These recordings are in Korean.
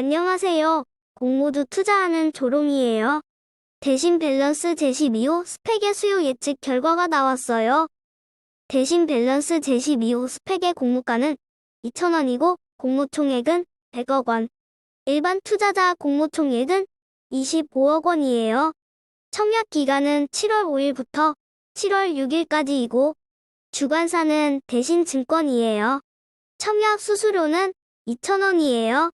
안녕하세요. 공모주 투자하는 조롱이에요. 대신 밸런스 제시 미호 스펙의 수요 예측 결과가 나왔어요. 대신 밸런스 제시 미호 스펙의 공모가는 2,000원이고 공모총액은 100억 원. 일반 투자자 공모총액은 25억 원이에요. 청약 기간은 7월 5일부터 7월 6일까지이고 주관사는 대신 증권이에요. 청약 수수료는 2,000원이에요.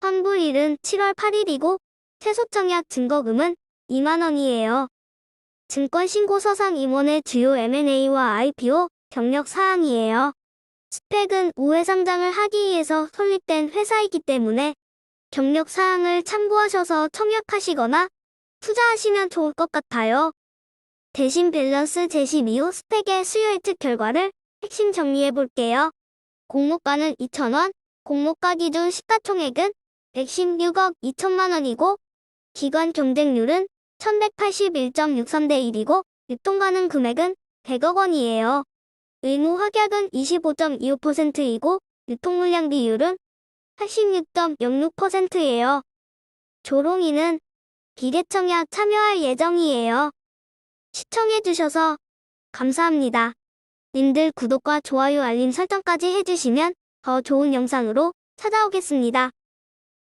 환불일은 7월 8일이고 최소 청약 증거금은 2만원이에요. 증권신고서상 임원의 주요 M&A와 IPO 경력 사항이에요. 스펙은 우회 상장을 하기 위해서 설립된 회사이기 때문에 경력 사항을 참고하셔서 청약하시거나 투자하시면 좋을 것 같아요. 대신 밸런스 제시 이후 스펙의 수요 예측 결과를 핵심 정리해 볼게요. 공모가는 2,000원, 공모가 기준 시가총액은 116억 2천만 원이고 기관 경쟁률은 1181.63대 1이고 유통 가능 금액은 100억 원이에요. 의무 확약은 25.25%이고 유통 물량 비율은 86.06%예요. 조롱이는 비례청약 참여할 예정이에요. 시청해주셔서 감사합니다. 님들 구독과 좋아요 알림 설정까지 해주시면 더 좋은 영상으로 찾아오겠습니다.